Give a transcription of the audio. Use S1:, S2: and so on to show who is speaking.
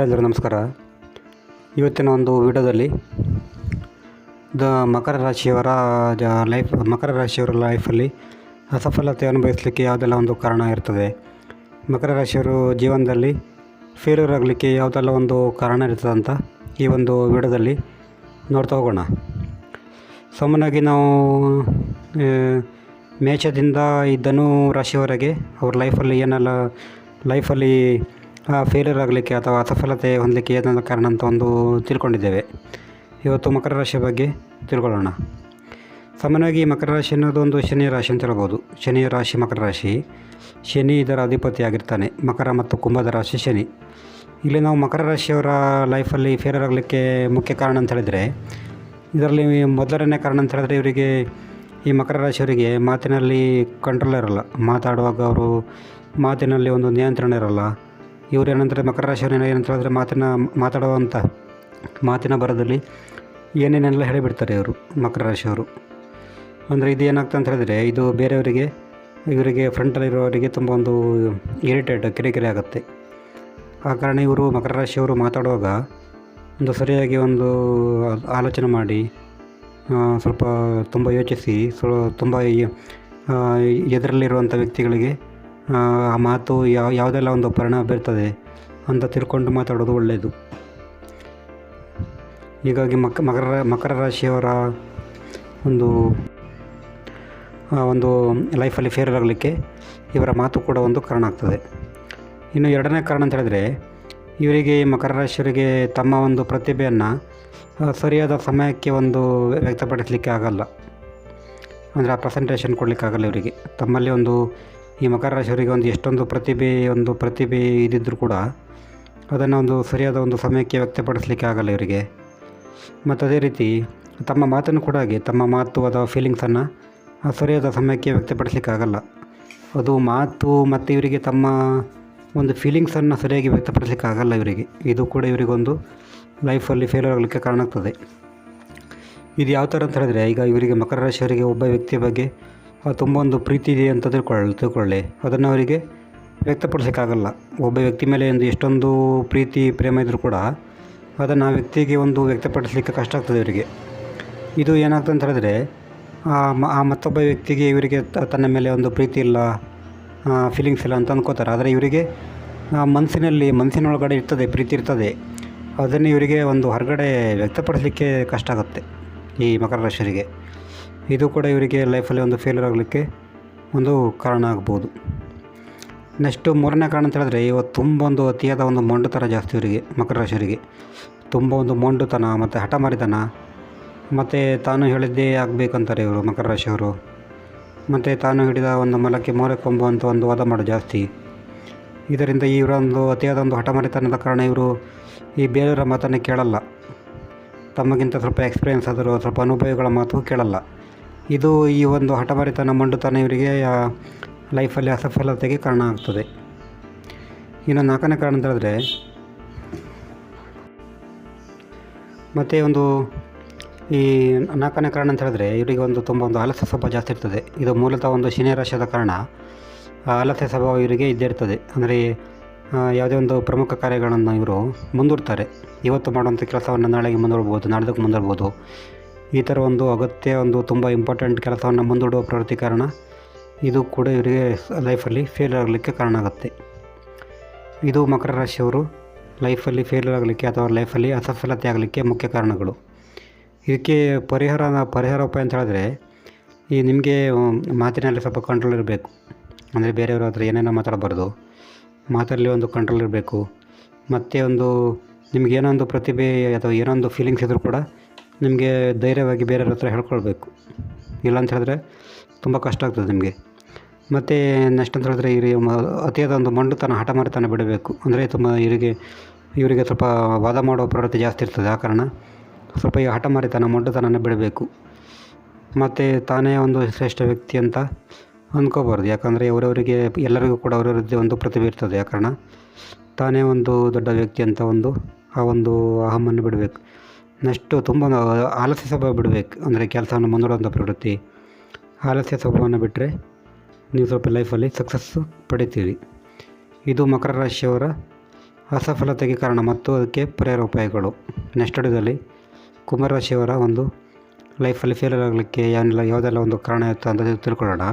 S1: ಎಲ್ಲರೂ ನಮಸ್ಕಾರ. ಇವತ್ತಿನ ಒಂದು ವಿಡಿಯೋದಲ್ಲಿ ದ ಮಕರ ರಾಶಿಯವರ, ಜ ಲೈಫ್ ಮಕರ ರಾಶಿಯವರ ಲೈಫಲ್ಲಿ ಅಸಫಲತೆ ಅನುಭವಿಸಲಿಕ್ಕೆ ಯಾವುದೆಲ್ಲ ಒಂದು ಕಾರಣ ಇರ್ತದೆ? ಮಕರ ರಾಶಿಯವರು ಜೀವನದಲ್ಲಿ ಫೇಲ್ಯೂರ್ ಆಗಲಿಕ್ಕೆ ಯಾವುದೆಲ್ಲ ಒಂದು ಕಾರಣ ಇರ್ತದೆ ಅಂತ ಈ ಒಂದು ವಿಡಿಯೋದಲ್ಲಿ ನೋಡ್ತಾ ಹೋಗೋಣ. ಸಾಮಾನ್ಯವಾಗಿ ನಾವು ಮೇಷದಿಂದ ಈ ಧನು ರಾಶಿಯವರೆಗೆ ಅವ್ರ ಲೈಫಲ್ಲಿ ಏನೆಲ್ಲ ಲೈಫಲ್ಲಿ ಫೇಲ್ಯೂರ್ ಆಗಲಿಕ್ಕೆ ಅಥವಾ ಅಸಫಲತೆ ಹೊಂದಲಿಕ್ಕೆ ಏನಾದ ಕಾರಣ ಅಂತ ಒಂದು ತಿಳ್ಕೊಂಡಿದ್ದೇವೆ. ಇವತ್ತು ಮಕರ ರಾಶಿಯ ಬಗ್ಗೆ ತಿಳ್ಕೊಳ್ಳೋಣ. ಸಾಮಾನ್ಯವಾಗಿ ಮಕರ ರಾಶಿ ಅನ್ನೋದು ಒಂದು ಶನಿ ರಾಶಿ ಅಂತ ಹೇಳ್ಬೋದು. ಶನಿ ರಾಶಿ ಮಕರ ರಾಶಿ. ಶನಿ ಇದರ ಅಧಿಪತಿ ಆಗಿರ್ತಾನೆ. ಮಕರ ಮತ್ತು ಕುಂಭದ ರಾಶಿ ಶನಿ. ಇಲ್ಲಿ ನಾವು ಮಕರ ರಾಶಿಯವರ ಲೈಫಲ್ಲಿ ಫೇಲ್ಯೂರ್ ಆಗಲಿಕ್ಕೆ ಮುಖ್ಯ ಕಾರಣ ಅಂತ ಹೇಳಿದರೆ, ಇದರಲ್ಲಿ ಮೊದಲನೇ ಕಾರಣ ಅಂತ ಹೇಳಿದ್ರೆ ಇವರಿಗೆ ಈ ಮಕರ ರಾಶಿಯವರಿಗೆ ಮಾತಿನಲ್ಲಿ ಕಂಟ್ರೋಲ್ ಇರಲ್ಲ. ಮಾತಾಡುವಾಗ ಅವರು ಮಾತಿನಲ್ಲಿ ಒಂದು ನಿಯಂತ್ರಣ ಇರಲ್ಲ. ಇವರು ಏನಂದರೆ ಮಕರ ರಾಶಿಯವರು ಏನಂತ ಹೇಳಿದ್ರೆ ಮಾತಿನ, ಮಾತಾಡುವಂಥ ಮಾತಿನ ಬರದಲ್ಲಿ ಏನೇನೆಲ್ಲ ಹೇಳಿಬಿಡ್ತಾರೆ ಇವರು, ಮಕರ ರಾಶಿಯವರು. ಅಂದರೆ ಇದು ಏನಾಗ್ತದೆ ಅಂತ ಹೇಳಿದ್ರೆ, ಇದು ಬೇರೆಯವರಿಗೆ, ಇವರಿಗೆ ಫ್ರಂಟಲ್ಲಿರೋರಿಗೆ ತುಂಬ ಒಂದು ಇರಿಟೇಟ್ ಕಿರಿಕಿರಿ ಆಗುತ್ತೆ. ಆ ಕಾರಣ ಇವರು ಮಕರ ರಾಶಿಯವರು ಮಾತಾಡುವಾಗ ಒಂದು ಸರಿಯಾಗಿ ಒಂದು ಆಲೋಚನೆ ಮಾಡಿ ಸ್ವಲ್ಪ ತುಂಬ ಯೋಚಿಸಿ ಸೊ ತುಂಬ ಎದುರಲ್ಲಿರುವಂಥ ವ್ಯಕ್ತಿಗಳಿಗೆ ಆ, ಮಾತು ಯಾವ ಯಾವುದೆಲ್ಲ ಒಂದು ಪರಿಣಾಮ ಬೀರ್ತದೆ ಅಂತ ತಿಳ್ಕೊಂಡು ಮಾತಾಡೋದು ಒಳ್ಳೆಯದು. ಹೀಗಾಗಿ ಮಕ ಮಕರ ಮಕರ ರಾಶಿಯವರ ಒಂದು ಒಂದು ಲೈಫಲ್ಲಿ ಫೇರ್ ಆಗಲಿಕ್ಕೆ ಇವರ ಮಾತು ಕೂಡ ಒಂದು ಕಾರಣ ಆಗ್ತದೆ. ಇನ್ನು ಎರಡನೇ ಕಾರಣ ಅಂತ ಹೇಳಿದ್ರೆ ಇವರಿಗೆ ಮಕರ ರಾಶಿಯವರಿಗೆ ತಮ್ಮ ಒಂದು ಪ್ರತಿಭೆಯನ್ನು ಸರಿಯಾದ ಸಮಯಕ್ಕೆ ಒಂದು ವ್ಯಕ್ತಪಡಿಸಲಿಕ್ಕೆ ಆಗಲ್ಲ. ಅಂದರೆ ಆ ಪ್ರೆಸೆಂಟೇಷನ್ ಕೊಡಲಿಕ್ಕೆ ಆಗಲ್ಲ ಇವರಿಗೆ. ತಮ್ಮಲ್ಲಿ ಒಂದು ಈ ಮಕರ ರಾಶಿಯವರಿಗೆ ಒಂದು ಎಷ್ಟೊಂದು ಪ್ರತಿಭೆ, ಒಂದು ಪ್ರತಿಭೆ ಇದ್ದಿದ್ದರೂ ಕೂಡ ಅದನ್ನು ಒಂದು ಸರಿಯಾದ ಒಂದು ಸಮಯಕ್ಕೆ ವ್ಯಕ್ತಪಡಿಸಲಿಕ್ಕೆ ಆಗಲ್ಲ ಇವರಿಗೆ. ಮತ್ತು ಅದೇ ರೀತಿ ತಮ್ಮ ಮಾತನ್ನು ಕೂಡ ಹಾಗೆ, ತಮ್ಮ ಮಾತು ಅಥವಾ ಫೀಲಿಂಗ್ಸನ್ನು ಸರಿಯಾದ ಸಮಯಕ್ಕೆ ವ್ಯಕ್ತಪಡಿಸಲಿಕ್ಕೆ ಆಗಲ್ಲ. ಅದು ಮಾತು ಮತ್ತು ಇವರಿಗೆ ತಮ್ಮ ಒಂದು ಫೀಲಿಂಗ್ಸನ್ನು ಸರಿಯಾಗಿ ವ್ಯಕ್ತಪಡಿಸಲಿಕ್ಕೆ ಆಗಲ್ಲ ಇವರಿಗೆ. ಇದು ಕೂಡ ಇವರಿಗೊಂದು ಲೈಫಲ್ಲಿ ಫೇಲ್ಯೂರ್ ಆಗಲಿಕ್ಕೆ ಕಾರಣ ಆಗ್ತದೆ. ಇದು ಯಾವ ಥರ ಅಂತ ಹೇಳಿದ್ರೆ, ಈಗ ಇವರಿಗೆ ಮಕರ ರಾಶಿಯವರಿಗೆ ಒಬ್ಬ ವ್ಯಕ್ತಿಯ ಬಗ್ಗೆ ತುಂಬ ಒಂದು ಪ್ರೀತಿ ಇದೆ ಅಂತ ತಿಳ್ಕೊಳ್ಳಿ ತಿಳ್ಕೊಳ್ಳಿ. ಅದನ್ನು ಅವರಿಗೆ ವ್ಯಕ್ತಪಡಿಸೋಕ್ಕಾಗಲ್ಲ. ಒಬ್ಬ ವ್ಯಕ್ತಿ ಮೇಲೆ ಒಂದು ಎಷ್ಟೊಂದು ಪ್ರೀತಿ, ಪ್ರೇಮ ಇದ್ದರೂ ಕೂಡ ಅದನ್ನು ಆ ವ್ಯಕ್ತಿಗೆ ಒಂದು ವ್ಯಕ್ತಪಡಿಸಲಿಕ್ಕೆ ಕಷ್ಟ ಆಗ್ತದೆ ಇವರಿಗೆ ಇದು ಏನಾಗ್ತದೆ ಅಂತ ಹೇಳಿದ್ರೆ, ಆ ಮತ್ತೊಬ್ಬ ವ್ಯಕ್ತಿಗೆ ಇವರಿಗೆ ತನ್ನ ಮೇಲೆ ಒಂದು ಪ್ರೀತಿ ಇಲ್ಲ ಫೀಲಿಂಗ್ಸ್ ಇಲ್ಲ ಅಂತ ಅಂದ್ಕೋತಾರೆ ಆದರೆ ಇವರಿಗೆ ಮನಸ್ಸಿನಲ್ಲಿ, ಮನಸ್ಸಿನೊಳಗಡೆ ಇರ್ತದೆ, ಪ್ರೀತಿ ಇರ್ತದೆ. ಅದನ್ನು ಇವರಿಗೆ ಒಂದು ಹೊರಗಡೆ ವ್ಯಕ್ತಪಡಿಸಲಿಕ್ಕೆ ಕಷ್ಟ ಆಗುತ್ತೆ ಈ ಮಕರ ರಾಶಿಯವರಿಗೆ. ಇದು ಕೂಡ ಇವರಿಗೆ ಲೈಫಲ್ಲಿ ಒಂದು ಫೇಲ್ಯೂರ್ ಆಗಲಿಕ್ಕೆ ಒಂದು ಕಾರಣ ಆಗ್ಬೋದು. ನೆಕ್ಸ್ಟು ಮೂರನೇ ಕಾರಣ ಅಂತ ಹೇಳಿದ್ರೆ, ಇವತ್ತು ತುಂಬ ಒಂದು ಅತಿಯಾದ ಒಂದು ಮೊಂಡುತನ ಜಾಸ್ತಿ ಇವರಿಗೆ, ಮಕರ ರಾಶಿಯವರಿಗೆ. ತುಂಬ ಒಂದು ಮೊಂಡುತನ ಮತ್ತು ಹಠಮಾರಿತನ. ಮತ್ತು ತಾನು ಹೇಳಿದ್ದೇ ಆಗಬೇಕಂತಾರೆ ಇವರು, ಮಕರ ರಾಶಿಯವರು. ಮತ್ತು ತಾನು ಹಿಡಿದ ಒಂದು ಮಲಕ್ಕೆ ಮೋರೆ ಕೊಂಬು ಅಂತ ಒಂದು ವಾದ ಮಾಡೋದು ಜಾಸ್ತಿ. ಇದರಿಂದ ಇವರ ಒಂದು ಅತಿಯಾದ ಒಂದು ಹಠಮಾರಿತನದ ಕಾರಣ ಇವರು ಈ ಬೇರೆಯವರ ಮಾತನ್ನು ಕೇಳಲ್ಲ. ತಮಗಿಂತ ಸ್ವಲ್ಪ ಎಕ್ಸ್ಪೀರಿಯೆನ್ಸ್ ಆದರೂ, ಸ್ವಲ್ಪ ಅನುಭವಿಗಳ ಮಾತು ಕೇಳಲ್ಲ. ಇದು ಈ ಒಂದು ಹಠಮಾರಿತನ ಮಂಡುತನ ಇವರಿಗೆ ಲೈಫಲ್ಲಿ ಅಸಫಲತೆಗೆ ಕಾರಣ ಆಗ್ತದೆ. ಇನ್ನು ನಾಲ್ಕನೇ ಕಾರಣ ಅಂತ ಹೇಳಿದ್ರೆ, ಮತ್ತು ಒಂದು ಈ ನಾಲ್ಕನೇ ಕಾರಣ ಅಂತ ಹೇಳಿದ್ರೆ, ಇವರಿಗೆ ಒಂದು ತುಂಬ ಒಂದು ಆಲಸ್ಯ ಸ್ವಭಾವ ಜಾಸ್ತಿ ಇರ್ತದೆ. ಇದು ಮೂಲತಃ ಒಂದು ಶನಿ ರಾಶಿಯಾದ ಕಾರಣ ಆಲಸ್ಯ ಸ್ವಭಾವ ಇವರಿಗೆ ಇದ್ದೇ ಇರ್ತದೆ. ಅಂದರೆ ಯಾವುದೇ ಒಂದು ಪ್ರಮುಖ ಕಾರ್ಯಗಳನ್ನು ಇವರು ಮುಂದೂಡ್ತಾರೆ. ಇವತ್ತು ಮಾಡುವಂಥ ಕೆಲಸವನ್ನು ನಾಳೆಗೆ ಮುಂದೂಡ್ಬೋದು, ನಾಡ್ದಕ್ಕೆ ಮುಂದೂಡ್ಬೋದು. ಈ ಥರ ಒಂದು ಅಗತ್ಯ, ಒಂದು ತುಂಬ ಇಂಪಾರ್ಟೆಂಟ್ ಕೆಲಸವನ್ನು ಮುಂದೂಡುವ ಪ್ರವೃತ್ತಿ ಕಾರಣ ಇದು ಕೂಡ ಇವರಿಗೆ ಲೈಫಲ್ಲಿ ಫೇಲ್ ಆಗಲಿಕ್ಕೆ ಕಾರಣ ಆಗುತ್ತೆ. ಇದು ಮಕರ ರಾಶಿಯವರು ಲೈಫಲ್ಲಿ ಫೇಲ್ ಆಗಲಿಕ್ಕೆ ಅಥವಾ ಲೈಫಲ್ಲಿ ಅಸಫಲತೆ ಆಗಲಿಕ್ಕೆ ಮುಖ್ಯ ಕಾರಣಗಳು. ಇದಕ್ಕೆ ಪರಿಹಾರ ಪರಿಹಾರ ಉಪಾಯ ಅಂತ ಹೇಳಿದ್ರೆ ಈ ನಿಮಗೆ ಮಾತಿನಲ್ಲಿ ಸ್ವಲ್ಪ ಕಂಟ್ರೋಲ್ ಇರಬೇಕು. ಅಂದರೆ ಬೇರೆಯವ್ರ ಹತ್ರ ಏನೇನೋ ಮಾತಾಡಬಾರ್ದು. ಮಾತಲ್ಲಿ ಒಂದು ಕಂಟ್ರೋಲ್ ಇರಬೇಕು. ಮತ್ತು ಒಂದು ನಿಮ್ಗೆ ಪ್ರತಿಭೆ ಅಥವಾ ಏನೊಂದು ಫೀಲಿಂಗ್ಸ್ ಇದ್ದರೂ ಕೂಡ ನಿಮಗೆ ಧೈರ್ಯವಾಗಿ ಬೇರೆಯವ್ರ ಹತ್ರ ಹೇಳ್ಕೊಳ್ಬೇಕು. ಇಲ್ಲ ಅಂತ ಹೇಳಿದ್ರೆ ತುಂಬ ಕಷ್ಟ ಆಗ್ತದೆ ನಿಮಗೆ. ಮತ್ತು ನೆಕ್ಸ್ಟ್ ಅಂತ ಹೇಳಿದ್ರೆ ಮ, ಅತಿಯಾದ ಒಂದು ಮಂಡುತನ, ಹಠಮಾರಿತನ ಬಿಡಬೇಕು. ಅಂದರೆ ತುಂಬ ಇವರಿಗೆ ಇವರಿಗೆ ಸ್ವಲ್ಪ ವಾದ ಮಾಡೋ ಪ್ರವೃತ್ತಿ ಜಾಸ್ತಿ ಇರ್ತದೆ ಆ ಕಾರಣ ಸ್ವಲ್ಪ ಈ ಹಠಮಾರಿತನ, ಮಂಡುತನನ ಬಿಡಬೇಕು. ಮತ್ತು ತಾನೇ ಒಂದು ಶ್ರೇಷ್ಠ ವ್ಯಕ್ತಿ ಅಂತ ಅಂದ್ಕೋಬಾರ್ದು ಯಾಕಂದರೆ ಅವರವರಿಗೆ, ಎಲ್ಲರಿಗೂ ಕೂಡ ಅವರವರದ್ದೇ ಒಂದು ಪ್ರತಿಭೆ ಇರ್ತದೆ ಆ ತಾನೇ ಒಂದು ದೊಡ್ಡ ವ್ಯಕ್ತಿ ಅಂತ ಒಂದು ಆ ಒಂದು ಅಹಮನ್ನು ಬಿಡಬೇಕು. ನೆಕ್ಸ್ಟು ತುಂಬ ಆಲಸ್ಯ ಸ್ವಭಾವ ಬಿಡಬೇಕು. ಅಂದರೆ ಕೆಲಸವನ್ನು ಮುಂದೂಡುವಂಥ ಪ್ರವೃತ್ತಿ. ಆಲಸ್ಯ ಸ್ವಭಾವವನ್ನು ಬಿಟ್ಟರೆ ನೀವು ಸ್ವಲ್ಪ ಲೈಫಲ್ಲಿ ಸಕ್ಸಸ್ಸು ಪಡಿತೀರಿ. ಇದು ಮಕರ ರಾಶಿಯವರ ಅಸಫಲತೆಗೆ ಕಾರಣ ಮತ್ತು ಅದಕ್ಕೆ ಪರಿಹಾರ ಉಪಾಯಗಳು. ನೆಕ್ಸ್ಟ್ ವಿಡಿಯೋದಲ್ಲಿ ಕುಂಭರಾಶಿಯವರ ಒಂದು ಲೈಫಲ್ಲಿ ಫೇಲ್ಯೂರ್ ಆಗಲಿಕ್ಕೆ ಏನೆಲ್ಲ ಯಾವುದೆಲ್ಲ ಒಂದು ಕಾರಣ ಇರುತ್ತೆ ಅಂತ ತಿಳ್ಕೊಳ್ಳೋಣ